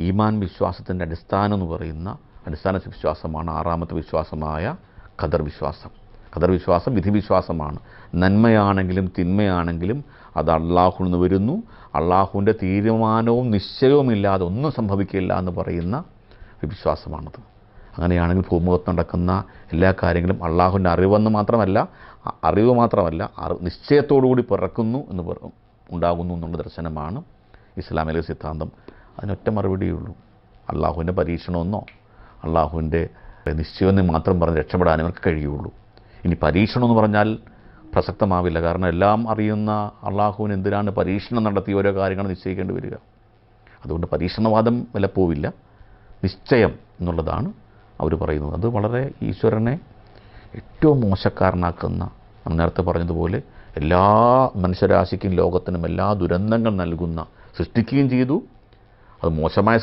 ഈമാൻ വിശ്വാസത്തിന്റെ അടിസ്ഥാനം എന്ന് പറയുന്ന അടിസ്ഥാന വിശ്വാസമാണ് ആറാമത്തെ വിശ്വാസമായ ഖദർ വിശ്വാസം. ഖദർ വിശ്വാസം വിധി വിശ്വാസമാണ്. നന്മയാണെങ്കിലും തിന്മയാണെങ്കിലും അത് അള്ളാഹുവിൽ നിന്ന് വരുന്നു. അള്ളാഹുവിന്റെ തീരുമാനവും നിശ്ചയവുമില്ലാതെ ഒന്നും സംഭവിക്കില്ല എന്ന് പറയുന്ന വിശ്വാസമാണത്. അങ്ങനെയാണെങ്കിൽ ഭൂമുഖത്ത് നടക്കുന്ന എല്ലാ കാര്യങ്ങളും അള്ളാഹുവിന്റെ അറിവെന്ന് മാത്രമല്ല അറിവ് മാത്രമല്ല അറി നിശ്ചയത്തോടുകൂടി പിറക്കുന്നു എന്ന് ഉണ്ടാകുന്നു എന്നുള്ള ദർശനമാണ് ഇസ്ലാമിലെ സിദ്ധാന്തം. അതിനൊറ്റ മറുപടിയുള്ളൂ അള്ളാഹുവിന്റെ പരീക്ഷണമെന്നോ അള്ളാഹുവിന്റെ നിശ്ചയമെന്ന് മാത്രം പറഞ്ഞ് രക്ഷപ്പെടാൻ അവർക്ക് കഴിയുള്ളൂ. ഇനി പരീക്ഷണം എന്ന് പറഞ്ഞാൽ പ്രസക്തമാവില്ല. കാരണം എല്ലാം അറിയുന്ന അള്ളാഹുവിന് എന്തിനാണ് പരീക്ഷണം നടത്തി ഓരോ കാര്യങ്ങൾ നിശ്ചയിക്കേണ്ടി വരിക? അതുകൊണ്ട് പരീക്ഷണവാദം വിലപ്പോവില്ല നിശ്ചയം എന്നുള്ളതാണ് അവർ പറയുന്നത്. അത് വളരെ ഈശ്വരനെ ഏറ്റവും മോശക്കാരനാക്കുന്ന നമ്മൾ നേരത്തെ പറഞ്ഞതുപോലെ എല്ലാ മനുഷ്യരാശിക്കും ലോകത്തിനും എല്ലാ ദുരന്തങ്ങൾ നൽകുന്ന സൃഷ്ടിക്കുകയും ചെയ്തു അത് മോശമായ